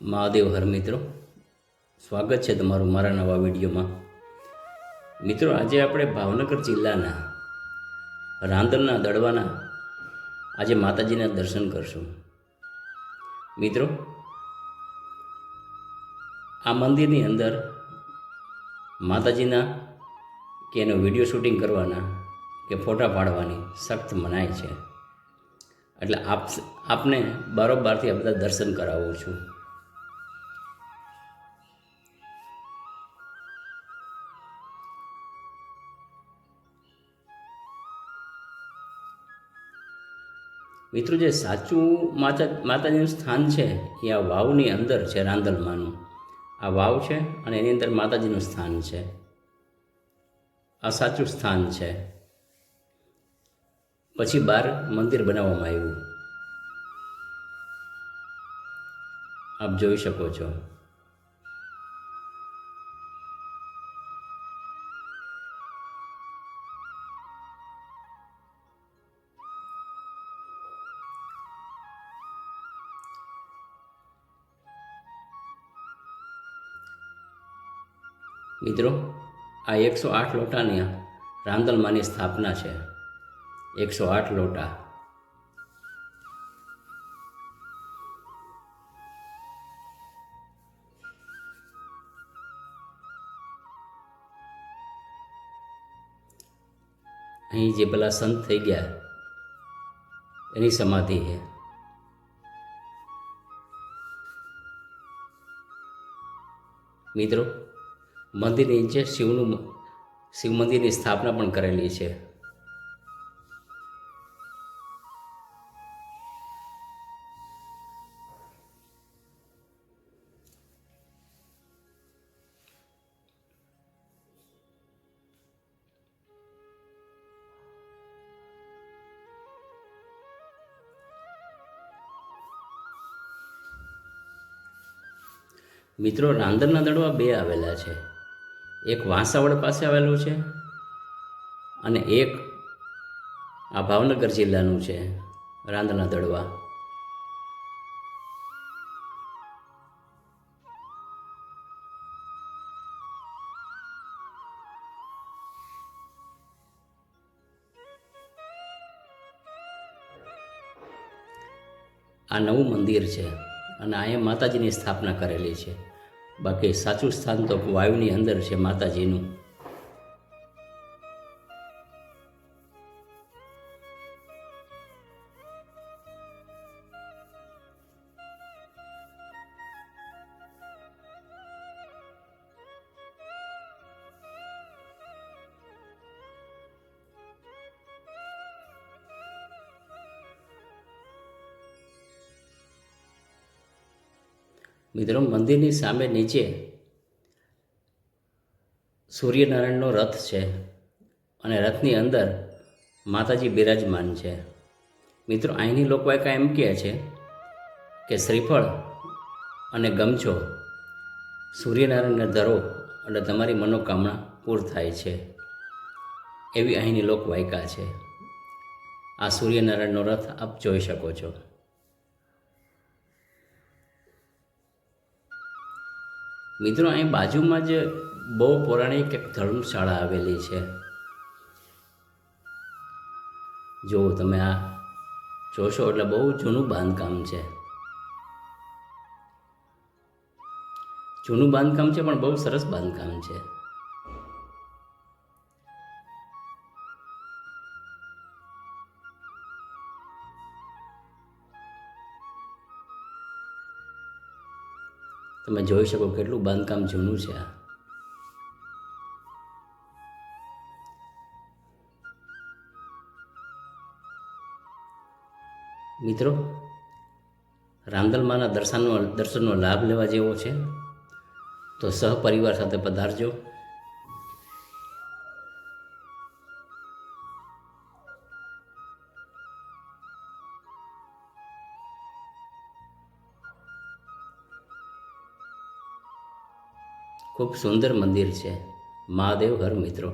મહાદેવ હર મિત્રો. સ્વાગત છે તમારું મારા નવા વિડીયોમાં. મિત્રો, આજે આપણે ભાવનગર જિલ્લાના રાંદરના દડવાના આજે માતાજીના દર્શન કરશું. મિત્રો, આ મંદિરની અંદર માતાજીના કે એનો વીડિયો શૂટિંગ કરવાના કે ફોટા પાડવાની સખ્ત મનાય છે. એટલે આપ, આપને બારોબારથી આ બધા દર્શન કરાવું છું. મિત્રો, જે સાચું માતા, માતાજીનું સ્થાન છે, એ આ વાવની અંદર છે, રાંદલમાનું. આ વાવ છે અને એની અંદર માતાજીનું સ્થાન છે. આ સાચું સ્થાન છે. પછી બહાર મંદિર બનાવવામાં આવ્યું. આપ જોઈ શકો છો. મિત્રો, આ એકસો આઠ લોટાની રાંદલમાની સ્થાપના છે. એકસો આઠ લોટા. અહીં જે પેલા સંત થઈ ગયા, એની સમાધિ છે. મિત્રો મંદિરની નીચે શિવનું શિવ મંદિરની સ્થાપના પણ કરેલી છે. મિત્રો રાંદરના દડવા બે આવેલા છે. એક વાંસાવડ પાસે આવેલું છે અને એક આ ભાવનગર જિલ્લાનું છે રાંધના દડવા. આ નવું મંદિર છે અને અહીંયા માતાજીની સ્થાપના કરેલી છે. બાકી સાચું સ્થાન તો વાયુની અંદર છે માતાજીનું. મિત્રો, મંદિરની સામે નીચે સૂર્યનારાયણનો રથ છે અને રથની અંદર માતાજી બિરાજમાન છે. મિત્રો, અહીંની લોકવાયકા એમ કહે છે કે શ્રીફળ અને ગમછો સૂર્યનારાયણને ધરો એટલે તમારી મનોકામના પૂર થાય છે. એવી અહીંની લોકવાયકા છે. આ સૂર્યનારાયણનો રથ આપ જોઈ શકો છો. મિત્રો, અહીં બાજુમાં જ બહુ પૌરાણિક એક ધર્મશાળા આવેલી છે. જો તમે આ, જોશો એટલે બહુ જૂનું બાંધકામ છે. જૂનું બાંધકામ છે, પણ બહુ સરસ બાંધકામ છે. તમે જોઈ શકો કેટલું બાંધકામ જૂનું છે આ. મિત્રો, રામદલમાના દર્શનનો દર્શનનો લાભ લેવા જેવો છે. તો સહપરિવાર સાથે પધારજો. ખૂબ સુંદર મંદિર છે. મહાદેવ હર મિત્રો.